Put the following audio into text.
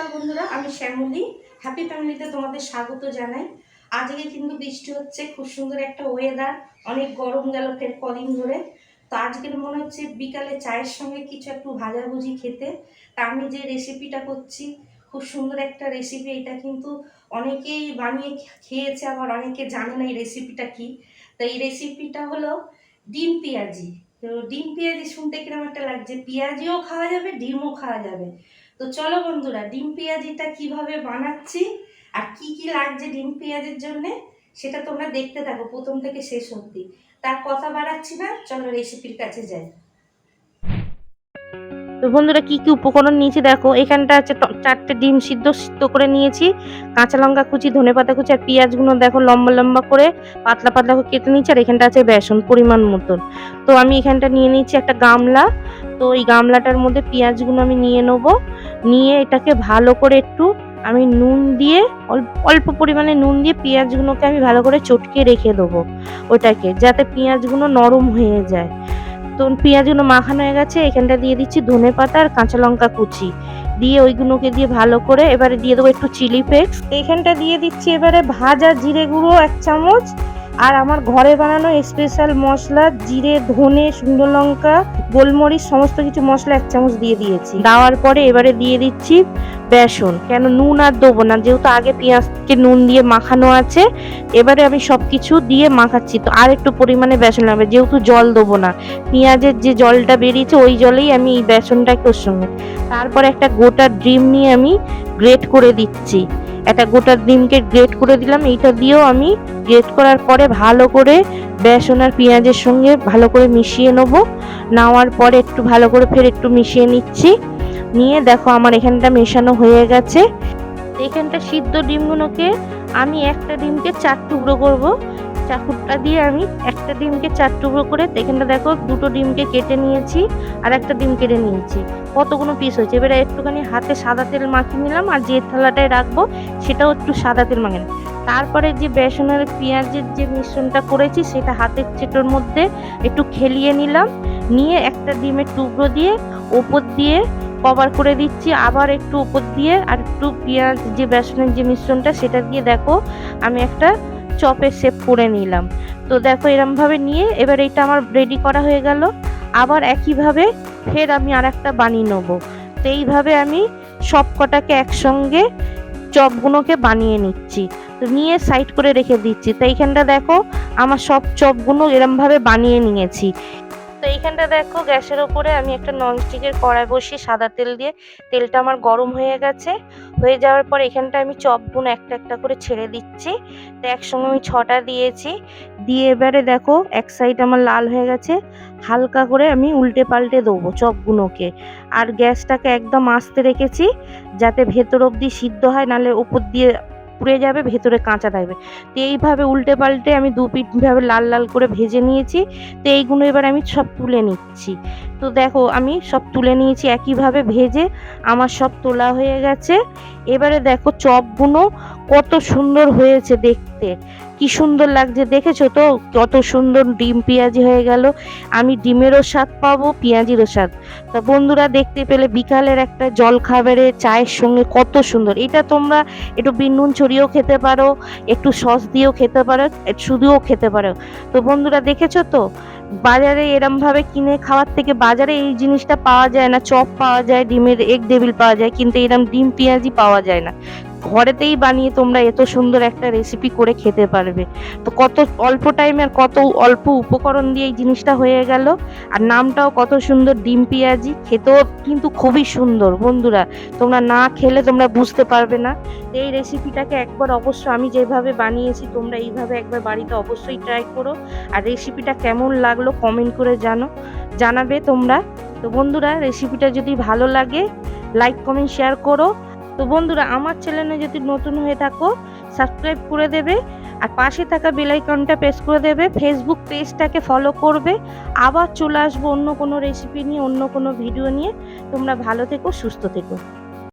নমস্কার বন্ধুরা, আমি শ্যামলী। হ্যাপি ফ্যামিলিতে তোমাদের স্বাগত জানাই। আজকে কিন্তু বৃষ্টি হচ্ছে, খুব সুন্দর একটা ওয়েদার অনেক গরম গেল ফের কদিন ধরে। তো আজকের মনে হচ্ছে বিকালে চায়ের সঙ্গে কিছু একটু ভাজাভুজি খেতে। তা আমি যে রেসিপিটা করছি, খুব সুন্দর একটা রেসিপি এটা কিন্তু অনেকেই বানিয়ে খেয়েছে, আবার অনেকে জানে না এই রেসিপিটা কি। তো এই রেসিপিটা হলো ডিম পেঁয়াজি। তো ডিম পেঁয়াজি শুনতে কীরকম একটা লাগছে? পেঁয়াজিও খাওয়া যাবে, ডিমও খাওয়া যাবে। তো চলো বন্ধুরা, ডিম পেঁয়াজিটা কীভাবে বানাচ্ছি আর কি কি লাগছে ডিম পেঁয়াজের জন্য, সেটা তোমরা দেখতে থাকো, প্রথম থেকে শেষ অবধি। তার কথা বাড়াচ্ছি না, চলো রেসিপির কাছে যাই। তো বন্ধুরা, কি কি উপকরণ নিয়েছি দেখো, এখানটা আছে চারটে ডিম সিদ্ধ সিদ্ধ করে নিয়েছি। কাঁচা লঙ্কা কুচি, ধনে পাতা কুচি আর পেঁয়াজগুলো দেখো লম্বা লম্বা করে পাতলা পাতলা করে কেটে নিচ্ছি আর এখানটা আছে বেসন পরিমাণ মতন। তো আমি এখানটা নিয়ে নিচ্ছি একটা গামলা। তো এই গামলাটার মধ্যে পেঁয়াজগুলো আমি নিয়ে নেব। নিয়ে এটাকে ভালো করে একটু আমি নুন দিয়ে অল্প পরিমাণে নুন দিয়ে পেঁয়াজগুলোকে আমি ভালো করে চটকে রেখে দেবো ওটাকে, যাতে পেঁয়াজগুলো নরম হয়ে যায়। তো পেঁয়াজগুলো মাখানো হয়ে গেছে, এখানটা দিয়ে দিচ্ছি ধনে পাতা আর কাঁচা লঙ্কা কুচি। দিয়ে ওইগুলোকে দিয়ে ভালো করে এবারে দিয়ে দেবো একটু চিলি ফ্লেক্স এখানটা দিয়ে দিচ্ছি এবারে ভাজা জিরে গুঁড়ো এক চামচ। আর আমার ঘরে বানানো স্পেশাল মশলা, জিরে, ধনে, শুকনো লঙ্কা, গোলমরিচ, সমস্ত কিছু মশলা এক চামচ দিয়ে দিয়েছি। দেওয়ার পরে এবারে দিয়ে দিচ্ছি বেসন। কেন নুন আর দেবো না, যেহেতু আগে পেঁয়াজকে নুন দিয়ে মাখানো আছে, এবারে আমি সব কিছু দিয়ে মাখাচ্ছি। তো আর একটু পরিমাণে বেসন লাগবে, যেহেতু জল দেবো না। পেঁয়াজের যে জলটা বেরিয়েছে, ওই জলেই আমি এই বেসনটাকে ওর সঙ্গে। তারপরে একটা গোটা ডিম নিয়ে আমি গ্রেট করে দিচ্ছি। একটা গোটা ডিমকে গ্রেট করে দিলাম। এইটা দিয়েও আমি গ্রেট করার পরে ভালো করে বেসন আর পেঁয়াজের সঙ্গে ভালো করে মিশিয়ে নেব। নেওয়ার পরে একটু ভালো করে ফের একটু মিশিয়ে নিচ্ছি। নিয়ে দেখো আমার এখানটা মেশানো হয়ে গেছে। এখানটা সিদ্ধ ডিমগুলোকে আমি একটা ডিমকে চার টুকরো করব। চাকুটা দিয়ে আমি একটা ডিমকে চার টুকরো করে, এখানটা দেখো দুটো ডিমকে কেটে নিয়েছি আর একটা ডিম কেটে নিয়েছি। কতগুলো পিস হয়েছে? এবারে একটুখানি হাতে সাদা তেল মাখিয়ে নিলাম আর যে থালাটায় রাখব সেটাও একটু সাদা তেল নিলাম। তারপরে যে বেসনের পেঁয়াজের যে মিশ্রণটা করেছি সেটা হাতের চেটোর মধ্যে একটু খেলিয়ে নিলাম। নিয়ে একটা ডিমের টুকরো দিয়ে ওপর দিয়ে কভার করে দিচ্ছি, আবার একটু উপর দিয়ে আর একটু পেঁয়াজ যে বেসনের যে মিশ্রণটা সেটা দিয়ে দেখো আমি একটা চপের শেপ করে নিলাম। তো দেখো এরমভাবে নিয়ে এবার এটা আমার রেডি করা হয়ে গেল। আবার একইভাবে ফের আমি আর একটা বানিয়ে নেব। তো এইভাবে আমি সব কটাকে একসঙ্গে চপগুলোকে বানিয়ে নিচ্ছি। তো নিয়ে সাইড করে রেখে দিচ্ছি। তো এইখানটা দেখো, আমার সব চপগুলো এরমভাবে বানিয়ে নিয়েছি। তো এইখানটা দেখো, গ্যাসের ওপরে আমি একটা ননস্টিকের কড়াই বসিয়ে সাদা তেল দিয়ে, তেলটা আমার গরম হয়ে গেছে। হয়ে যাওয়ার পর এখানটা আমি চপগুলো একটা একটা করে ছেড়ে দিচ্ছি। তো একসঙ্গে আমি ছটা দিয়েছি। দিয়ে এবারে দেখো, এক সাইড আমার লাল হয়ে গেছে। হালকা করে আমি উল্টে পাল্টে দেবো চপগুলোকে আর গ্যাসটাকে একদম আস্তে রেখেছি, যাতে ভেতর অবধি সিদ্ধ হয় নাহলে উপর দিয়ে পুড়ে যাবে, ভেতরে কাঁচা থাকবে। তো এইভাবে উল্টে পাল্টে আমি দু পিঠভাবে লাল লাল করে ভেজে নিয়েছি। তো এইগুলো এবার আমি সব তুলে নিচ্ছি। তো দেখো, আমি সব তুলে নিয়েছি একইভাবে ভেজে, আমার সব তোলা হয়ে গেছে। এবারে দেখো চপগুলো কত সুন্দর হয়েছে দেখতে। কি সুন্দর লাগছে দেখেছ তো? কত সুন্দর ডিম পেঁয়াজি হয়ে গেল। আমি ডিমেরও স্বাদ পাবো, পেঁয়াজিরও স্বাদ। তা বন্ধুরা দেখতে পেলে বিকালের একটা জল খাবারে চায়ের সঙ্গে কত সুন্দর। এটা তোমরা একটু বিনুন ছড়িয়েও খেতে পারো, একটু সস দিয়েও খেতে পারো শুধুও খেতে পারো। তো বন্ধুরা দেখেছ তো? বাজারে এরমভাবে কিনে খাওয়ার থেকে বাজারে এই জিনিসটা পাওয়া যায় না। চপ পাওয়া যায়, ডিমের এগ ডেবিল পাওয়া যায়, কিন্তু এরম ডিম পেঁয়াজি পাওয়া যায় না। ঘরেতেই বানিয়ে তোমরা এত সুন্দর একটা রেসিপি করে খেতে পারবে। তো কত অল্প টাইমে আর কত অল্প উপকরণ দিয়ে এই জিনিসটা হয়ে গেল। আর নামটাও কত সুন্দর, ডিম পেঁয়াজি। খেতেও কিন্তু খুবই সুন্দর বন্ধুরা। তোমরা না খেলে তোমরা বুঝতে পারবে না। এই রেসিপিটাকে একবার অবশ্য আমি যেভাবে বানিয়েছি, তোমরা এইভাবে একবার বাড়িতে অবশ্যই ট্রাই করো। আর রেসিপিটা কেমন লাগল কমেন্ট করে জানো, জানাবে তোমরা। তো বন্ধুরা রেসিপিটা যদি ভালো লাগে লাইক কমেন্ট শেয়ার করো। তো বন্ধুরা, আমার চ্যানেলে যদি নতুন হয়ে থাকো সাবস্ক্রাইব করে দেবে আর পাশে থাকা বেলাইকনটা প্রেস করে দেবে ফেসবুক পেজটাকে ফলো করবে। আবার চলে আসব অন্য কোনো রেসিপি নিয়ে, অন্য কোনো ভিডিও নিয়ে। তোমরা ভালো থেকো, সুস্থ থেকো।